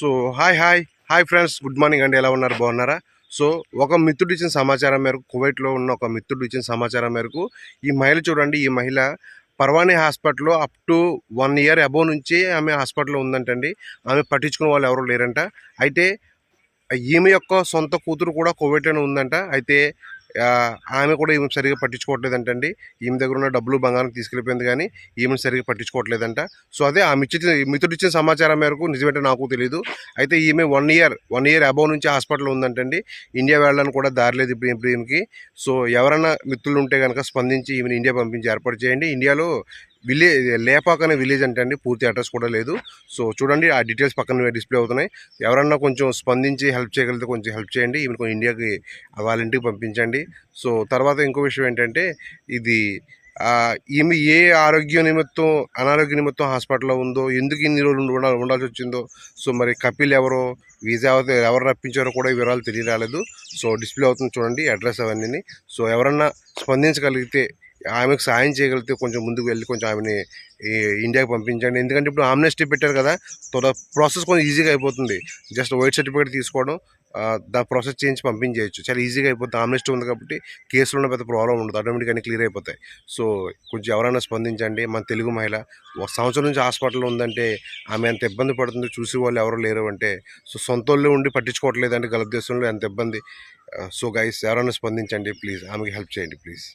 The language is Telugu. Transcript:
So hi hi. Hi friends good morning అండి. ఎలా ఉన్నారు? బాగున్నారా? సో ఒక మిత్రుడు ఇచ్చిన సమాచారం మేరకు కువైట్లో ఉన్న ఒక మిత్రుడు ఇచ్చిన సమాచారం మేరకు ఈ మహిళ చూడండి ఈ మహిళ పర్వాణి హాస్పిటల్లో up to one year above నుంచి ఆమె హాస్పిటల్లో ఉందంటండి. ఆమె పట్టించుకునే వాళ్ళు ఎవరు లేరంట. అయితే ఈమె యొక్క సొంత కూతురు కూడా కోవిడ్లోనే ఉందంట. అయితే ఆమె కూడా ఈమె సరిగా పట్టించుకోవట్లేదంటండి. ఈమె దగ్గర ఉన్న డబ్బులు బంగారం తీసుకెళ్ళిపోయింది కానీ ఈమెను సరిగా పట్టించుకోవట్లేదంట. సో అదే ఆ ఇచ్చిన మిత్రుడు ఇచ్చిన సమాచారం మేరకు నిజమేంటో నాకు తెలియదు అయితే ఈమె one year one year above నుంచి హాస్పిటల్లో ఉందంటండి. ఇండియా వెళ్ళడానికి కూడా దారిలేదు ఇప్పుడు ఇప్పుడు ఈమెకి. సో ఎవరైనా మిత్రులు ఉంటే కనుక స్పందించి ఈమెను ఇండియా పంపించి ఏర్పాటు చేయండి. ఇండియాలో విలేజ్ లేపాక్ అనే విలేజ్ అంటే అండి పూర్తి అడ్రస్ కూడా లేదు. సో చూడండి ఆ డీటెయిల్స్ పక్కన డిస్ప్లే అవుతున్నాయి. ఎవరన్నా కొంచెం స్పందించి హెల్ప్ చేయగలిగితే కొంచెం హెల్ప్ చేయండి. ఈమెను కొంచెం ఇండియాకి వాళ్ళ ఇంటికి పంపించండి. సో తర్వాత ఇంకో విషయం ఏంటంటే ఇది ఈమె ఏ ఆరోగ్య నిమిత్తం అనారోగ్య నిమిత్తం హాస్పిటల్లో ఉందో ఎందుకు ఇన్ని రోజులు ఉండాల్సి వచ్చిందో సో మరి కపిల్ ఎవరో వీసా ఎవరు- రప్పించారో కూడా వివరాలు తెలియరాలేదు. సో డిస్ప్లే అవుతుంది చూడండి అడ్రస్ అవన్నీ సో ఎవరన్నా స్పందించగలిగితే ఆమెకు సాయం చేయగలిగితే కొంచెం ముందుకు వెళ్ళి కొంచెం ఆమెని ఈ ఇండియాకి పంపించండి. ఎందుకంటే ఇప్పుడు ఆమ్నెస్టీ పెట్టారు కదా త్వర ప్రాసెస్ కొంచెం ఈజీగా అయిపోతుంది. జస్ట్ వైట్ సర్టిఫికేట్ తీసుకోవడం దా ప్రాసెస్ చేయించి పంపించేయచ్చు. చాలా ఈజీగా అయిపోతుంది. ఆమ్నెస్టీ ఉంది కాబట్టి కేసులో ఉన్న పెద్ద ప్రాబ్లం ఉండదు. ఆటోమేటిక్గా అన్ని క్లియర్ అయిపోతాయి. సో కొంచెం ఎవరైనా స్పందించండి. మన తెలుగు మహిళ ఒక సంవత్సరం నుంచి హాస్పిటల్లో ఉందంటే ఆమె ఎంత ఇబ్బంది పడుతుంది చూసి వాళ్ళు ఎవరు లేరు అంటే సో సొంత ఉండి పట్టించుకోవట్లేదంటే గల దేశంలో ఎంత ఇబ్బంది. సో గైస్ ఎవరైనా స్పందించండి. ప్లీజ్ ఆమెకి హెల్ప్ చేయండి ప్లీజ్